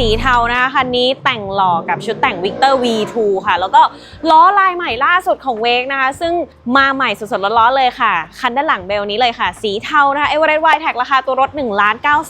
สีเทานะคะคันนี้แต่งหล่อกับชุดแต่ง Victor V2 ค่ะ แล้วก็ล้อลายใหม่ล่าสุดของเวกนะคะ ซึ่งมาใหม่สดๆร้อนๆเลยค่ะ คันด้านหลังเบลนี้เลยค่ะ สีเทานะคะ Everest Y Tag ราคาตัวรถ 1 9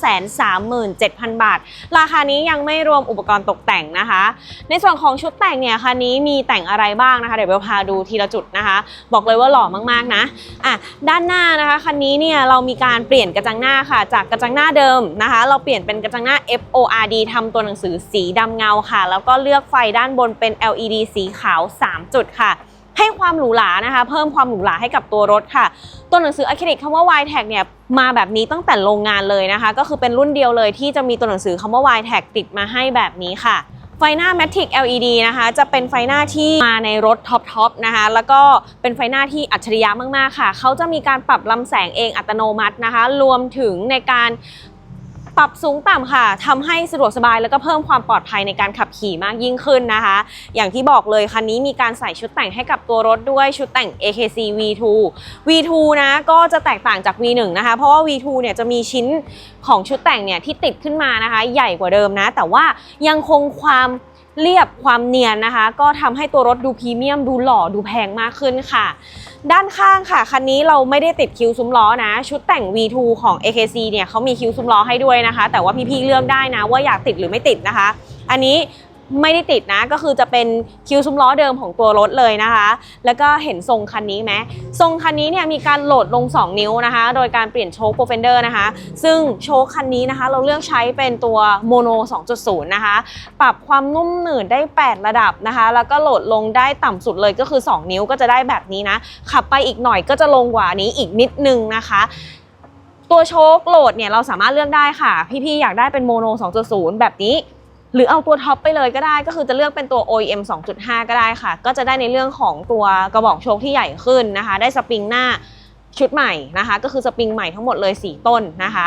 3 7 0 0 0 บาท ราคานี้ยังไม่รวมอุปกรณ์ตกแต่งนะคะ ในส่วนของชุดแต่งเนี่ยคันนี้มีแต่งอะไรบ้างนะคะ เดี๋ยวเบลพาดูทีละจุดนะคะ บอกเลยว่าหล่อมากๆนะอะด้านหน้านะคะคันนี้เนี่ยเรามีการเปลี่ยนกระจังหน้าค่ะ จากกระจังหน้าเดิมนะคะ เราเปลี่ยนเป็นกระจังหน้า FORD ทำตัวหนังสือสีดำเงาค่ะ แล้วก็เลือกไฟด้านบนเป็น LED สีขาว 3 จุดค่ะ ให้ความหรูหรานะคะ เพิ่มความหรูหราให้กับตัวรถค่ะ ตัวหนังสืออะคริลิกคำว่า Y Tag เนี่ยมาแบบนี้ตั้งแต่โรงงานเลยนะคะ ก็คือเป็นรุ่นเดียวเลยที่จะมีตัวหนังสือคำว่า Y Tag ติดมาให้แบบนี้ค่ะไฟหน้า Matic LED นะคะ จะเป็นไฟหน้าที่มาในรถท็อปๆนะคะ แล้วก็เป็นไฟหน้าที่อัจฉริยะมาก ๆ ค่ะ เขาจะมีการปรับลำแสงเองอัตโนมัตินะคะ รวมถึงในการ ปรับสูงต่ำค่ะทำให้สะดวกสบายแล้วก็เพิ่มความปลอดภัยในการขับขี่มากยิ่งขึ้นนะคะ อย่างที่บอกเลยคันนี้มีการใส่ชุดแต่งให้กับตัวรถด้วยชุดแต่ง AKC V2 V2 นะก็จะแตกต่างจาก V1 นะคะเพราะว่า V2 เนี่ยจะมีชิ้นของชุดแต่งเนี่ยที่ติดขึ้นมานะคะ ใหญ่กว่าเดิมนะ แต่ว่ายังคงความ เรียบความเนียนนะคะ ก็ทำให้ตัวรถดูพรีเมียมดูหล่อดูแพงมากขึ้นค่ะ ด้านข้างค่ะคันนี้เราไม่ได้ติดคิวซุ้มล้อนะ ชุดแต่ง V2 ของ AKC เนี่ยเขามีคิวซุ้มล้อให้ด้วยนะคะ แต่ว่าพี่ๆเลือกได้นะ ว่าอยากติดหรือไม่ติดนะคะ อันนี้ ไม่ได้ติดนะ ก็คือจะเป็นคิ้วซุ้มล้อเดิมของตัวรถเลยนะคะ แล้วก็เห็นทรงคันนี้ไหมทรงคันนี้เนี่ยมีการโหลดลง 2 นิ้วนะคะ โดยการเปลี่ยนโชคโปรเฟนเดอร์นะคะ ซึ่งโชคคันนี้นะคะ เราเลือกใช้เป็นตัวโมโน 2.0 นะคะ ปรับความนุ่มหนืดได้ 8 ระดับนะคะ แล้วก็โหลดลงได้ต่ำสุดเลยก็คือ 2 นิ้วก็จะได้แบบนี้นะ ขับไปอีกหน่อยก็จะลงกว่านี้อีกนิดนึงนะคะตัวโชคโหลดเนี่ยเราสามารถเลือกได้ค่ะ พี่ๆอยากได้เป็นโมโน 2.0 แบบนี้ หรือเอาตัวท็อปไปเลยก็ได้ ก็คือจะเลือกเป็นตัว OEM 2.5 ก็ได้ค่ะ ก็จะได้ในเรื่องของตัวกระบอกโชคที่ใหญ่ขึ้นนะคะ ได้สปริงหน้าชุดใหม่นะคะ ก็คือสปริงใหม่ทั้งหมดเลย 4 ต้นนะคะ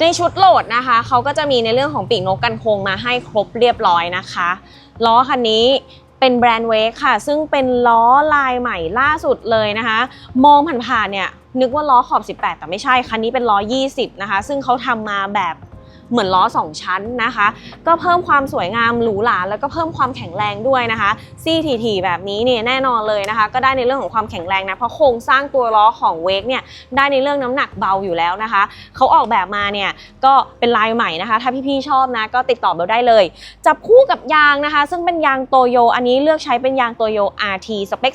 ในชุดโหลดนะคะเขาก็จะมีในเรื่องของปีกนกกันโคงมาให้ครบเรียบร้อยนะคะล้อคันนี้เป็นแบรนด์เวกค่ะ ซึ่งเป็นล้อลายใหม่ล่าสุดเลยนะคะ มองผ่านๆเนี่ยนึกว่าล้อขอบ 18 แต่ไม่ใช่ คันนี้เป็นล้อ 20 นะคะ ซึ่งเขาทำมาแบบ เหมือนล้อ 2 ชั้นนะคะ ก็เพิ่มความสวยงามหรูหราแล้วก็เพิ่มความแข็งแรงด้วยนะคะ CTT แบบนี้เนี่ยแน่นอนเลยนะคะ ก็ได้ในเรื่องของความแข็งแรงนะเพราะโครงสร้างตัวล้อของเวกเนี่ยได้ในเรื่องน้ำหนักเบาอยู่แล้วนะคะเขาออกแบบมาเนี่ยก็เป็นลายใหม่นะคะ ถ้าพี่ๆชอบนะก็ติดต่อเบลได้เลย จับคู่กับยางนะคะ ซึ่งเป็นยางโตโยอันนี้เลือกใช้เป็นยางโตโย RT สเปค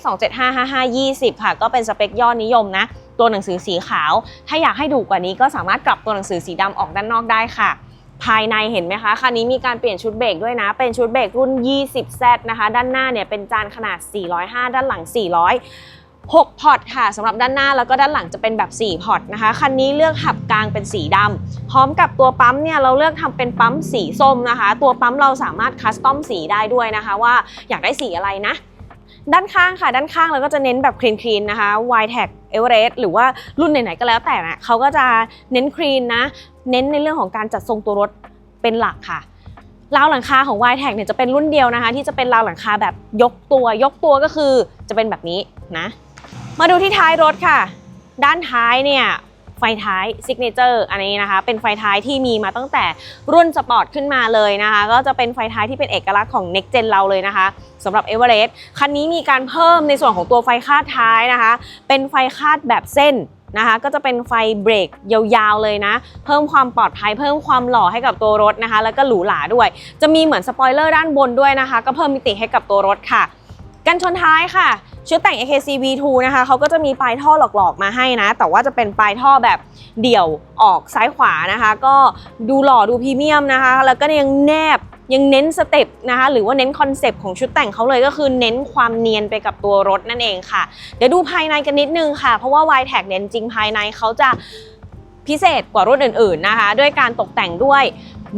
2755520 ค่ะ ก็เป็นสเปคยอดนิยมนะ ตัวหนังสือสีขาว ถ้าอยากให้ดูกว่านี้ก็สามารถกลับตัวหนังสือสีดำออกด้านนอกได้ค่ะ ภายในเห็นไหมคะ คันนี้มีการเปลี่ยนชุดเบรกด้วยนะ เป็นชุดเบรกรุ่น 20Z นะคะ ด้านหน้าเนี่ยเป็นจานขนาด 405 ด้านหลัง 400 6 พอร์ตค่ะสำหรับด้านหน้าแล้วก็ด้านหลังจะเป็นแบบ 4 พอร์ตนะคะ คันนี้เลือกหับกลางเป็นสีดำพร้อมกับตัวปั๊มเนี่ยเราเลือกทำเป็นปั๊มสีส้มนะคะ ตัวปั๊มเราสามารถคัสตอมสีได้ด้วยนะคะ ว่าอยากได้สีอะไรนะ ด้านข้างค่ะด้านข้างเราก็จะเน้นแบบคลีนคลีนนะคะ y t a g Everest หรือว่ารุ่นไหนๆก็แล้วแต่นะเขาก็จะเน้นคลีนนะ เน้นในเรื่องของการจัดทรงตัวรถเป็นหลักค่ะราวหลังคาของ y t a g เนี่ยจะเป็นรุ่นเดียวนะคะ ที่จะเป็นราวหลังคาแบบยกตัวยกตัวก็คือจะเป็นแบบนี้นะ มาดูที่ท้ายรถค่ะ ด้านท้ายเนี่ย ไฟท้ายซิกเนเจอร์อันนี้นะคะ เป็นไฟท้ายที่มีมาตั้งแต่รุ่นสปอร์ตขึ้นมาเลยนะคะ ก็จะเป็นไฟท้ายที่เป็นเอกลักษณ์ของ Next Gen เราเลยนะคะสำหรับ e v e r e s t คันนี้มีการเพิ่มในส่วนของตัวไฟคาดท้ายนะคะ เป็นไฟคาดแบบเส้นนะคะก็จะเป็นไฟเบรกยาวๆเลยนะ เพิ่มความปลอดภัยเพิ่มความหล่อให้กับตัวรถนะคะ แล้วก็หรูหราด้วย จะมีเหมือนสปอยเลอร์ด้านบนด้วยนะคะ ก็เพิ่มมิติให้กับตัวรถค่ะ กันชนท้ายค่ะ ชุดแต่ง AKC V2 นะคะเขาก็จะมีปลายท่อหลอกๆมาให้นะ แต่ว่าจะเป็นปลายท่อแบบเดี่ยวออกซ้ายขวานะคะ ก็ดูหล่อดูพรีเมียมนะคะ แล้วก็ยังแนบยังเน้นสเต็ปนะคะ หรือว่าเน้นคอนเซปต์ของชุดแต่งเขาเลยก็คือเน้นความเนียนไปกับตัวรถนั่นเองค่ะ เดี๋ยวดูภายในกันนิดนึงค่ะ เพราะว่า y t a g เนี่ยจริงภายในเขาจะพิเศษกว่ารุ่นอื่นๆนะคะ ด้วยการตกแต่งด้วย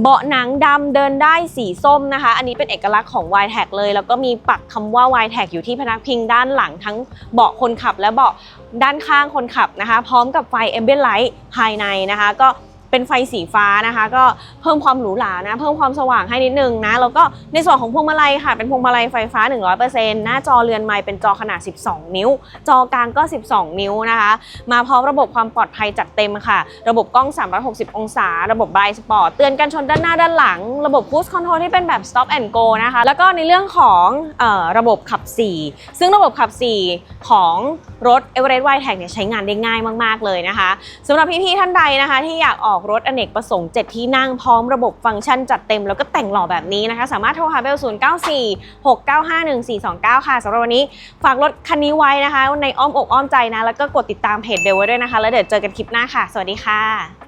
เบาะหนังดำเดินได้สีส้มนะคะ อันนี้เป็นเอกลักษณ์ของ y t a g เลย แล้วก็มีปักคำว่า y t a g อยู่ที่พนักพิงด้านหลังทั้งเบาะคนขับและเบาะด้านข้างคนขับนะคะ พร้อมกับไฟ ambient light ภายในนะคะ ก็ เป็นไฟสีฟ้านะคะ ก็เพิ่มความหรูหรานะ เพิ่มความสว่างให้นิดนึงนะ แล้วก็ในส่วนของพวงมาลัยค่ะ เป็นพวงมาลัยไฟฟ้า 100%หน้าจอเรือนไม้เป็นจอขนาด 12 นิ้ว จอกลางก็ 12 นิ้วนะคะ มาพร้อมระบบความปลอดภัยจัดเต็มค่ะ ระบบกล้อง 360 องศา ระบบ Blind Spot เตือนกันชนด้านหน้าด้านหลัง ระบบ Cruise Control ที่เป็นแบบ Stop and Go นะคะ แล้วก็ในเรื่องของออระบบขับ 4 ซึ่งระบบขับ 4 ของ รถ Everest Wide Tag เนี่ยใช้งานได้ง่ายมากๆเลยนะคะสำหรับพี่ๆท่านใดนะคะ ที่อยากออกรถอเนกประสงค์ 7 ที่นั่งพร้อมระบบฟังก์ชันจัดเต็มแล้วก็แต่งหล่อแบบนี้นะคะ สามารถโทรหาเบล 094 695 1429 ค่ะสำหรับวันนี้ฝากรถคันนี้ไว้นะคะ ในอ้อมอกอ้อมใจนะ แล้วก็กดติดตามเพจเบลไว้ด้วยนะคะ แล้วเดี๋ยวเจอกันคลิปหน้าค่ะ สวัสดีค่ะ